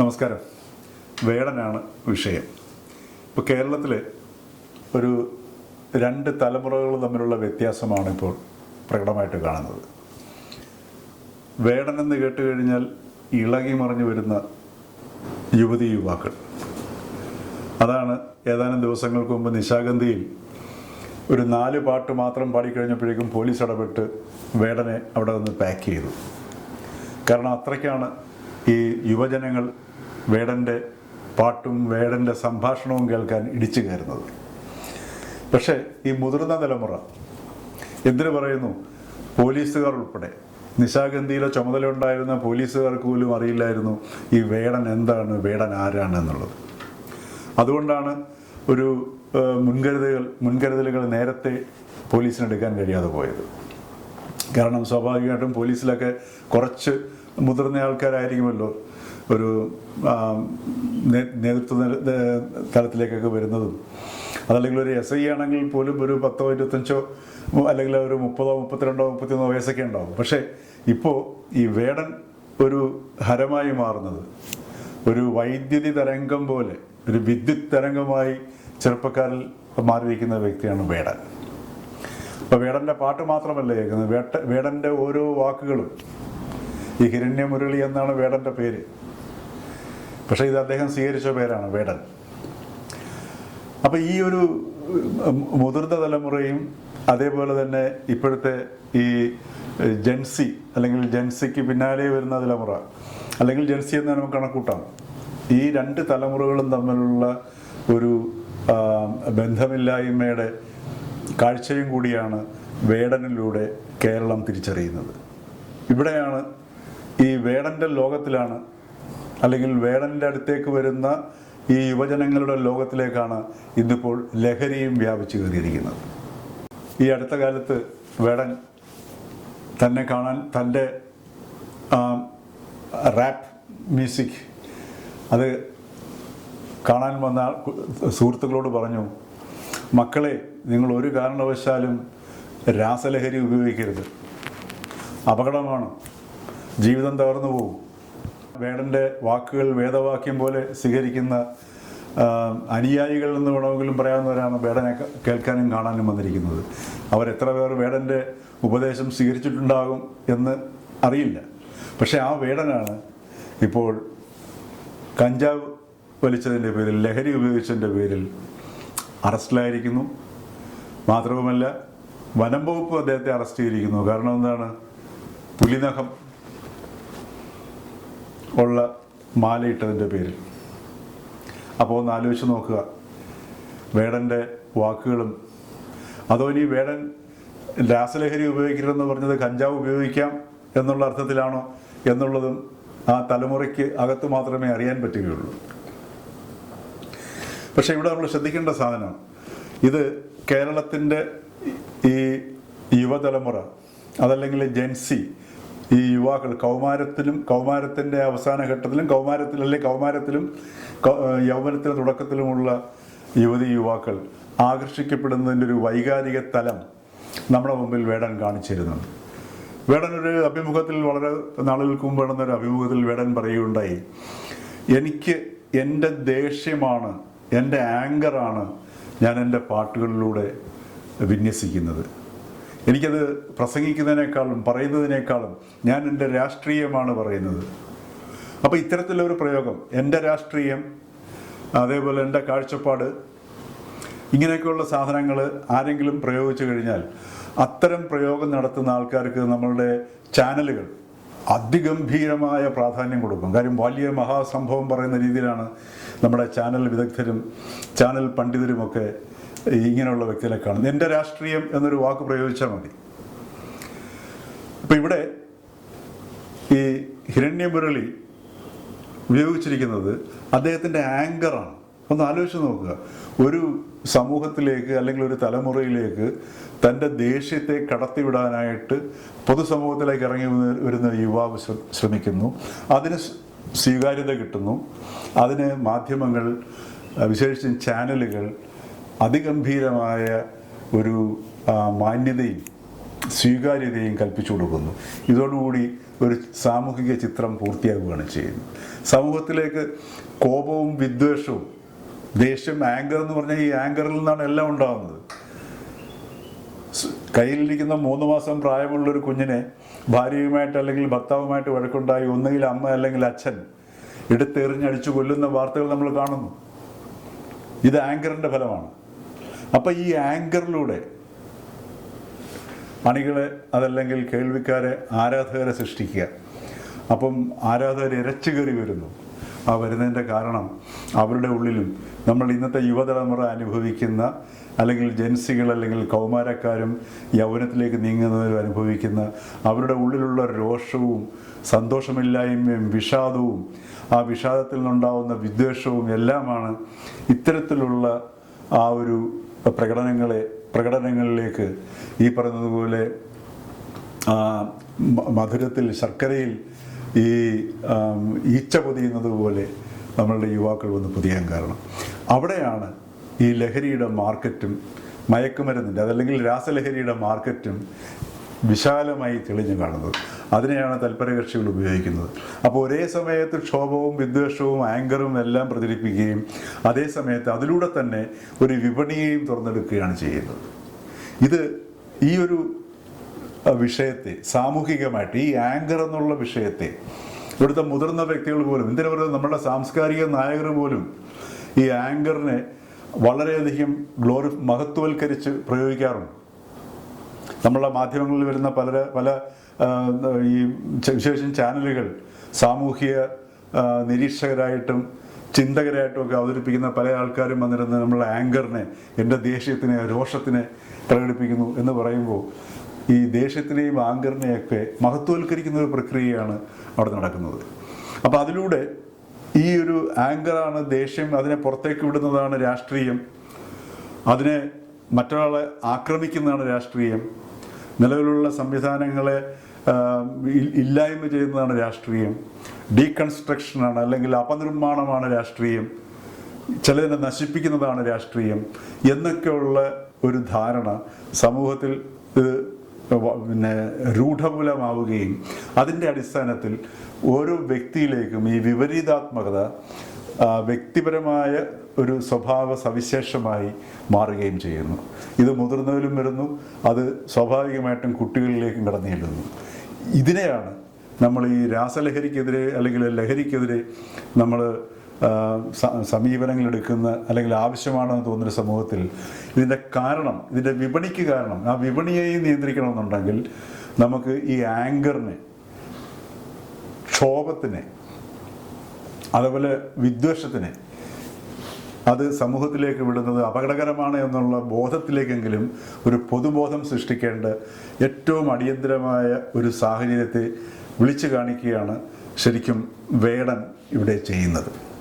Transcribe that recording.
നമസ്കാരം. വേടനാണ് വിഷയം. ഇപ്പോൾ കേരളത്തിൽ ഒരു രണ്ട് തലമുറകൾ തമ്മിലുള്ള വ്യത്യാസമാണ് ഇപ്പോൾ പ്രകടമായിട്ട് കാണുന്നത്. വേടനെന്ന് കേട്ട് കഴിഞ്ഞാൽ ഇളകി മറിഞ്ഞു വരുന്ന യുവതി യുവാക്കൾ. അതാണ് ഏതാനും ദിവസങ്ങൾക്ക് മുമ്പ് നിശാഗന്ധിയിൽ ഒരു നാല് പാട്ട് മാത്രം പാടിക്കഴിഞ്ഞപ്പോഴേക്കും പോലീസ് ഇടപെട്ട് വേടനെ അവിടെ നിന്ന് പാക്ക് ചെയ്തു. കാരണം അത്രയ്ക്കാണ് ഈ യുവജനങ്ങൾ വേടന്റെ പാട്ടും വേടന്റെ സംഭാഷണവും കേൾക്കാൻ ഇടിച്ചു കയറുന്നത്. പക്ഷേ ഈ മുതിർന്ന തലമുറ എന്തിനു പറയുന്നു? പോലീസുകാർ ഉൾപ്പെടെ. നിശാഗന്ധിയിലെ ചുമതല ഉണ്ടായിരുന്ന പോലീസുകാർക്ക് പോലും അറിയില്ലായിരുന്നു ഈ വേടൻ എന്താണ് വേടൻ ആരാണ് എന്നുള്ളത്. അതുകൊണ്ടാണ് ഒരു മുൻകരുതലുകൾ മുൻകരുതലുകൾ നേരത്തെ പോലീസിനെടുക്കാൻ കഴിയാതെ പോയത്. കാരണം സ്വാഭാവികമായിട്ടും പോലീസിലൊക്കെ കുറച്ച് മുതിർന്ന ആൾക്കാരായിരിക്കുമല്ലോ ഒരു നേതൃത്വ തലത്തിലേക്കൊക്കെ വരുന്നതും. അതല്ലെങ്കിൽ ഒരു എസ് ഐ ആണെങ്കിൽ പോലും ഒരു പത്തോ ഇരുപത്തഞ്ചോ അല്ലെങ്കിൽ ഒരു മുപ്പതോ മുപ്പത്തിരണ്ടോ മുപ്പത്തിയൊന്നോ വയസ്സൊക്കെ ഉണ്ടാവും. പക്ഷേ ഇപ്പോൾ ഈ വേടൻ ഒരു ഹരമായി മാറുന്നത്. ഒരു വൈദ്യുതി തരംഗം പോലെ ഒരു വിദ്യുത് തരംഗമായി ചെറുപ്പക്കാരിൽ മാറിയിരിക്കുന്ന വ്യക്തിയാണ് വേടൻ. അപ്പോൾ വേടന്റെ പാട്ട് മാത്രമല്ല കേൾക്കുന്നത്. വേട്ട വേടന്റെ ഓരോ വാക്കുകളും ഈ ഹിരണ്യമുരളി എന്നാണ് വേടന്റെ പേര്. പക്ഷേ ഇത് അദ്ദേഹം സ്വീകരിച്ച പേരാണ് വേടൻ. അപ്പോൾ ഈ ഒരു മുതിർന്ന തലമുറയും അതേപോലെ തന്നെ ഇപ്പോഴത്തെ ഈ ജെൻസി അല്ലെങ്കിൽ ജെൻസിക്ക് പിന്നാലെ വരുന്ന തലമുറ അല്ലെങ്കിൽ ജെൻസി എന്ന് നമുക്ക് കണക്കൂട്ടാം. ഈ രണ്ട് തലമുറകളും തമ്മിലുള്ള ഒരു ബന്ധമില്ലായ്മയുടെ കാഴ്ചയും കൂടിയാണ് വേടനിലൂടെ കേരളം തിരിച്ചറിയുന്നത്. ഇവിടെയാണ് ഈ വേടന്റെ ലോകത്തിലാണ് അല്ലെങ്കിൽ വേടന്റെ അടുത്തേക്ക് വരുന്ന ഈ യുവജനങ്ങളുടെ ലോകത്തിലേക്കാണ് ഇന്നിപ്പോൾ ലഹരിയും വ്യാപിച്ചു കയറിയിരിക്കുന്നത്. ഈ അടുത്ത കാലത്ത് വേടൻ തന്നെ കാണാൻ തന്റെ റാപ്പ് മ്യൂസിക് അത് കാണാൻ വന്ന സുഹൃത്തുക്കളോട് പറഞ്ഞു മക്കളെ നിങ്ങൾ ഒരു കാരണവശാലും രാസലഹരി ഉപയോഗിക്കരുത്. അപകടമാണ്. ജീവിതം തകർന്നു പോകും. വേടന്റെ വാക്കുകൾ വേദവാക്യം പോലെ സ്വീകരിക്കുന്ന അനുയായികൾ എന്ന് വേണമെങ്കിലും പറയാവുന്നവരാണ് വേടനെ കേൾക്കാനും കാണാനും വന്നിരിക്കുന്നത്. അവരെത്ര പേർ വേടന്റെ ഉപദേശം സ്വീകരിച്ചിട്ടുണ്ടാകും എന്ന് അറിയില്ല. പക്ഷേ ആ വേടനാണ് ഇപ്പോൾ കഞ്ചാവ് വലിച്ചതിന്റെ പേരിൽ ലഹരി ഉപയോഗിച്ചതിന്റെ പേരിൽ അറസ്റ്റിലായിരിക്കുന്നു. മാത്രവുമല്ല വനം വകുപ്പ് അദ്ദേഹത്തെ അറസ്റ്റ് ചെയ്തിരിക്കുന്നു. കാരണം എന്താണ്? പുലിനഖം ഉള്ള മാലയിട്ടതിന്റെ പേരിൽ. അപ്പോൾ ഒന്ന് ആലോചിച്ച് നോക്കുക. വേടന്റെ വാക്കുകളും അതോ ഇനി വേടൻ രാസലഹരി ഉപയോഗിക്കരുതെന്ന് പറഞ്ഞത് കഞ്ചാവ് ഉപയോഗിക്കാം എന്നുള്ള അർത്ഥത്തിലാണോ എന്നുള്ളതും ആ തലമുറയ്ക്ക് അകത്ത് മാത്രമേ അറിയാൻ പറ്റുകയുള്ളൂ. പക്ഷേ ഇവിടെ നമ്മൾ ശ്രദ്ധിക്കേണ്ട സാധനം ഇത് കേരളത്തിന്റെ ഈ യുവതലമുറ അതല്ലെങ്കിൽ ജെൻസി ഈ യുവാക്കൾ കൗമാരത്തിലും കൗമാരത്തിന്റെ അവസാന ഘട്ടത്തിലും കൗമാരത്തിൽ അല്ലെങ്കിൽ കൗമാരത്തിലും യൗവനത്തിന്റെ തുടക്കത്തിലുമുള്ള യുവതി യുവാക്കൾ ആകർഷിക്കപ്പെടുന്നതിന്റെ ഒരു വൈകാരിക തലം നമ്മുടെ മുമ്പിൽ വേടൻ കാണിച്ചിരുന്നുണ്ട് വേടൻ ഒരു അഭിമുഖത്തിൽ വളരെ നാളുകൾക്ക് മുമ്പ് നടന്ന ഒരു അഭിമുഖത്തിൽ വേടൻ പറയുകയുണ്ടായി എനിക്ക് എന്റെ ദേഷ്യമാണ് എന്റെ ആങ്കറാണ് ഞാൻ എന്റെ പാട്ടുകളിലൂടെ വിന്യസിക്കുന്നത്. എനിക്കത് പ്രസംഗിക്കുന്നതിനേക്കാളും പറയുന്നതിനേക്കാളും ഞാൻ എന്റെ രാഷ്ട്രീയമാണ് പറയുന്നത്. അപ്പോൾ ഇത്തരത്തിലൊരു പ്രയോഗം എന്റെ രാഷ്ട്രീയം അതേപോലെ എന്റെ കാഴ്ചപ്പാട് ഇങ്ങനെയൊക്കെയുള്ള സാധനങ്ങൾ ആരെങ്കിലും പ്രയോഗിച്ചു കഴിഞ്ഞാൽ അത്തരം പ്രയോഗം നടത്തുന്ന ആൾക്കാർക്ക് നമ്മളുടെ ചാനലുകൾ അതിഗംഭീരമായ പ്രാധാന്യം കൊടുക്കും. കാര്യം വലിയ മഹാസംഭവം പറയുന്ന രീതിയിലാണ് നമ്മുടെ ചാനൽ വിദഗ്ധരും ചാനൽ പണ്ഡിതരുമൊക്കെ ഇങ്ങനെയുള്ള വ്യക്തികളെ കാണുന്നത് എന്റെ രാഷ്ട്രീയം എന്നൊരു വാക്ക് പ്രയോഗിച്ചാൽ മതി. അപ്പം ഇവിടെ ഈ ഹിരണ്യമുരളി ഉപയോഗിച്ചിരിക്കുന്നത് അദ്ദേഹത്തിന്റെ ആങ്കറാണ് ഒന്ന് ആലോചിച്ച് നോക്കുക. ഒരു സമൂഹത്തിലേക്ക് അല്ലെങ്കിൽ ഒരു തലമുറയിലേക്ക് തന്റെ ദേഷ്യത്തെ കടത്തിവിടാനായിട്ട് പൊതുസമൂഹത്തിലേക്ക് ഇറങ്ങി വരുന്ന യുവാവ് ശ്രമിക്കുന്നു. അതിന് സ്വീകാര്യത കിട്ടുന്നു. അതിന് മാധ്യമങ്ങൾ വിശേഷിച്ചും ചാനലുകൾ അതിഗംഭീരമായ ഒരു മാന്യതയും സ്വീകാര്യതയും കൽപ്പിച്ചു കൊടുക്കുന്നു. ഇതോടുകൂടി ഒരു സാമൂഹിക ചിത്രം പൂർത്തിയാകുകയാണ് ചെയ്യുന്നത്. സമൂഹത്തിലേക്ക് കോപവും വിദ്വേഷവും ദേഷ്യം ആങ്കർ എന്ന് പറഞ്ഞാൽ ഈ ആങ്കറിൽ നിന്നാണ് എല്ലാം ഉണ്ടാകുന്നത് കയ്യിലിരിക്കുന്ന മൂന്ന് മാസം പ്രായമുള്ള ഒരു കുഞ്ഞിനെ ഭാര്യയുമായിട്ട് അല്ലെങ്കിൽ ഭർത്താവുമായിട്ട് വഴക്കുണ്ടായി ഒന്നുകിൽ അമ്മ അല്ലെങ്കിൽ അച്ഛൻ എടുത്തെറിഞ്ഞടിച്ചു കൊല്ലുന്ന വാർത്തകൾ നമ്മൾ കാണുന്നു. ഇത് ആങ്കറിന്റെ ഫലമാണ്. അപ്പം ഈ ആങ്കറിലൂടെ അണികളെ അതല്ലെങ്കിൽ കേൾവിക്കാരെ ആരാധകരെ സൃഷ്ടിക്കുക. അപ്പം ആരാധകർ ഇരച്ചു കയറി വരുന്നു. ആ വരുന്നതിന്റെ കാരണം അവരുടെ ഉള്ളിലും നമ്മൾ ഇന്നത്തെ യുവതലമുറ അനുഭവിക്കുന്ന അല്ലെങ്കിൽ ജെൻസികൾ അല്ലെങ്കിൽ കൗമാരക്കാരും യൗവനത്തിലേക്ക് നീങ്ങുന്നവരും അനുഭവിക്കുന്ന അവരുടെ ഉള്ളിലുള്ള രോഷവും സന്തോഷമില്ലായ്മയും വിഷാദവും ആ വിഷാദത്തിൽ നിന്നുണ്ടാവുന്ന വിദ്വേഷവും എല്ലാമാണ് ഇത്തരത്തിലുള്ള ആ ഒരു പ്രകടനങ്ങളെ പ്രകടനങ്ങളിലേക്ക് ഈ പറയുന്നതുപോലെ മധുരത്തിൽ ശർക്കരയിൽ ഈ ഈച്ച പൊതിയുന്നത് പോലെ നമ്മളുടെ യുവാക്കൾ വന്ന് പൊതിയാൻ കാരണം. അവിടെയാണ് ഈ ലഹരിയുടെ മാർക്കറ്റും മയക്കുമരുന്നിന്റെ അതല്ലെങ്കിൽ രാസലഹരിയുടെ മാർക്കറ്റും വിശാലമായി തെളിഞ്ഞു കാണുന്നത്. അതിനെയാണ് തൽപരകക്ഷികൾ ഉപയോഗിക്കുന്നത്. അപ്പോൾ ഒരേ സമയത്ത് ക്ഷോഭവും വിദ്വേഷവും ആങ്കറും എല്ലാം പ്രചരിപ്പിക്കുകയും അതേ സമയത്ത് അതിലൂടെ തന്നെ ഒരു വിപണിയെയും തുറന്നെടുക്കുകയാണ് ചെയ്യുന്നത്. ഇത് ഈ ഒരു വിഷയത്തെ സാമൂഹികമായിട്ട് ഈ ആങ്കർ എന്നുള്ള വിഷയത്തെ ഇവിടുത്തെ മുതിർന്ന വ്യക്തികൾ പോലും എന്തിനു പറയുന്നത് നമ്മുടെ സാംസ്കാരിക നായകർ പോലും ഈ ആങ്കറിനെ വളരെയധികം ഗ്ലോറി മഹത്വവൽക്കരിച്ച് പ്രയോഗിക്കാറുണ്ട്. നമ്മളെ മാധ്യമങ്ങളിൽ വരുന്ന പല പല ഈ വിശേഷം ചാനലുകൾ സാമൂഹിക നിരീക്ഷകരായിട്ടും ചിന്തകരായിട്ടും ഒക്കെ അവതരിപ്പിക്കുന്ന പല ആൾക്കാരും വന്നിരുന്ന നമ്മളെ ആങ്കറിനെ എന്റെ ദേഷ്യത്തിനെ രോഷത്തിനെ പ്രകടിപ്പിക്കുന്നു എന്ന് പറയുമ്പോൾ ഈ ദേഷ്യത്തിനെയും ആങ്കറിനെയൊക്കെ മഹത്വവൽക്കരിക്കുന്ന ഒരു പ്രക്രിയയാണ് അവിടെ നടക്കുന്നത്. അപ്പോൾ അതിലൂടെ ഈ ഒരു ആങ്കറാണ് ദേഷ്യം അതിനെ പുറത്തേക്ക് വിടുന്നതാണ് രാഷ്ട്രീയം അതിനെ മറ്റൊരാളെ ആക്രമിക്കുന്നതാണ് രാഷ്ട്രീയം നിലവിലുള്ള സംവിധാനങ്ങളെ ഇല്ലായ്മ ചെയ്യുന്നതാണ് രാഷ്ട്രീയം. ഡീകൺസ്ട്രക്ഷനാണ് അല്ലെങ്കിൽ അപനിർമ്മാണമാണ് രാഷ്ട്രീയം. ചിലതിനെ നശിപ്പിക്കുന്നതാണ് രാഷ്ട്രീയം എന്നൊക്കെയുള്ള ഒരു ധാരണ സമൂഹത്തിൽ പിന്നെ രൂഢമൂലമാവുകയും അതിന്റെ അടിസ്ഥാനത്തിൽ ഓരോ വ്യക്തിയിലേക്കും ഈ വിപരീതാത്മകത വ്യക്തിപരമായ ഒരു സ്വഭാവ സവിശേഷമായി മാറുകയും ചെയ്യുന്നു. ഇത് മുതിർന്നവരിലും വരുന്നു അത് സ്വാഭാവികമായിട്ടും കുട്ടികളിലേക്കും കടന്നു ചെല്ലുന്നു. ഇതിനെയാണ് നമ്മൾ ഈ രാസലഹരിക്കെതിരെ അല്ലെങ്കിൽ ലഹരിക്കെതിരെ നമ്മൾ സമീപനങ്ങൾ എടുക്കുന്ന അല്ലെങ്കിൽ ആവശ്യമാണെന്ന് തോന്നുന്ന സമൂഹത്തിൽ ഇതിന്റെ കാരണം ഇതിന്റെ വിപണിക്ക് കാരണം ആ വിപണിയെയും നിയന്ത്രിക്കണമെന്നുണ്ടെങ്കിൽ നമുക്ക് ഈ ആങ്കറിനെ ക്ഷോഭത്തിനെ അതുപോലെ വിദ്വേഷത്തിന്. അത് സമൂഹത്തിലേക്ക് വിടുന്നത് അപകടകരമാണ് എന്നുള്ള ബോധത്തിലേക്കെങ്കിലും ഒരു പൊതുബോധം സൃഷ്ടിക്കേണ്ട ഏറ്റവും അടിയന്തരമായ ഒരു സാഹചര്യത്തെ വിളിച്ചു കാണിക്കുകയാണ് ശരിക്കും വേടൻ ഇവിടെ ചെയ്യുന്നത്.